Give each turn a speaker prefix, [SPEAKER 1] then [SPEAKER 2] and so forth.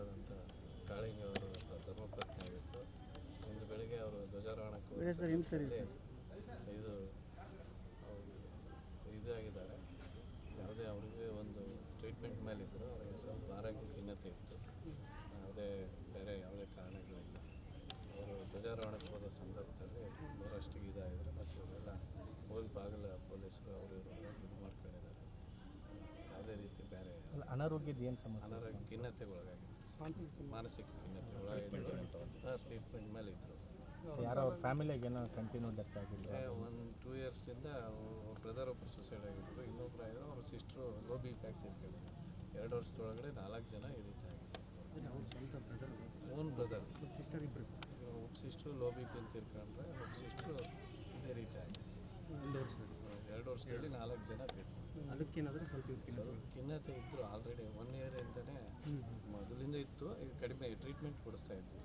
[SPEAKER 1] ಆದಂಥ ಕಾಳಿಂಗ ಅವರು ಧರ್ಮಪತ್ನಿ ಆಗಿತ್ತು. ಇಂದು ಬೆಳಗ್ಗೆ ಅವರು ಧ್ವಜಾರೋಹಣಕ್ಕೆ ಹೋದ ಸರ್ ಇದು ಅವರು ಇದಾಗಿದ್ದಾರೆ. ಯಾವುದೇ ಅವ್ರಿಗೆ ಒಂದು ಟ್ರೀಟ್ಮೆಂಟ್ ಮೇಲಿದ್ದರು ಅವರಿಗೆ ಸ್ವಲ್ಪ ಆರೋಗ್ಯ ಖಿನ್ನತೆ ಇತ್ತು. ಯಾವುದೇ ಬೇರೆ ಯಾವುದೇ ಕಾರಣಗಳಿಲ್ಲ. ಅವರು ಧ್ವಜಾರೋಹಣಕ್ಕೆ ಹೋದ ಸಂದರ್ಭದಲ್ಲಿ ಮೂರಷ್ಟಿಗೆ ಇದಾಗಿದ್ದಾರೆ ಮತ್ತು ಇವರೆಲ್ಲ ಹೋಗಿ ಬಾಗಿಲ ಪೊಲೀಸರು ಅವರು ಇವರು ಇದು ಮಾಡ್ಕೊಂಡಿದ್ದಾರೆ. ಯಾವುದೇ ರೀತಿ ಬೇರೆ
[SPEAKER 2] ಅಲ್ಲ ಅನಾರೋಗ್ಯದ ಏನು ಸಮಸ್ಯೆ?
[SPEAKER 1] ಅನಾರೋಗ್ಯ ಖಿನ್ನತೆಗೊಳಗಾಗಿತ್ತು ಮಾನಸಿಕ ಟ್ರೀಟ್ಮೆಂಟ್ ಮೇಲೆ ಇದ್ದರು
[SPEAKER 2] ಯಾರೋ ಅವ್ರ ಫ್ಯಾಮಿಲಿಯಾಗ ಏನೋ ಕಂಟಿನ್ಯೂ ಡೆತ್ ಆಗಿಲ್ಲ
[SPEAKER 1] ಒಂದು ಟೂ ಇಯರ್ಸ್ನಿಂದ ಅವ್ರ ಬ್ರದರ್ ಒಬ್ಬರು ಸುಸೈಡ್ ಆಗಿದ್ರು. ಇನ್ನೊಬ್ರು ಆಗಿದ್ರು ಅವ್ರ ಸಿಸ್ಟ್ರು ಲೋ ಬಿ ಪ್ಯಾಕ್ಟ್ ಇಟ್ಕೊಂಡಿದ್ರು ಎರಡು ವರ್ಷದೊಳಗಡೆ ನಾಲ್ಕು ಜನ ಈ ರೀತಿ ಆಗಿದೆ ಓನ್ ಬ್ರದರ್
[SPEAKER 3] ಸಿಸ್ಟರ್ ಇಬ್ಬರು
[SPEAKER 1] ಒಬ್ಬ ಸಿಸ್ಟ್ರು ಲೋ ಬಿ ಪಿ ಅಂತ ತಿರ್ಕೊಂಡ್ರೆ ಒಬ್ಬ ಸಿಸ್ಟ್ರು ಇದೇ ರೀತಿ ಆಗಿದೆ
[SPEAKER 3] ಒಂದು ವರ್ಷ.
[SPEAKER 1] ಎರಡು ವರ್ಷದಲ್ಲಿ ನಾಲ್ಕು ಜನ ಬಿಟ್ಟು
[SPEAKER 3] ಅದಕ್ಕೇನಾದರೂ ಸ್ವಲ್ಪ
[SPEAKER 1] ಸ್ವಲ್ಪ ಖಿನ್ನತೆ ಇದ್ದರು ಆಲ್ರೆಡಿ ಒನ್ ಇಯರ್ ಕಡಿಮೆ ಟ್ರೀಟ್ಮೆಂಟ್ ಕೊಡಿಸ್ತಾ ಇದ್ವಿ.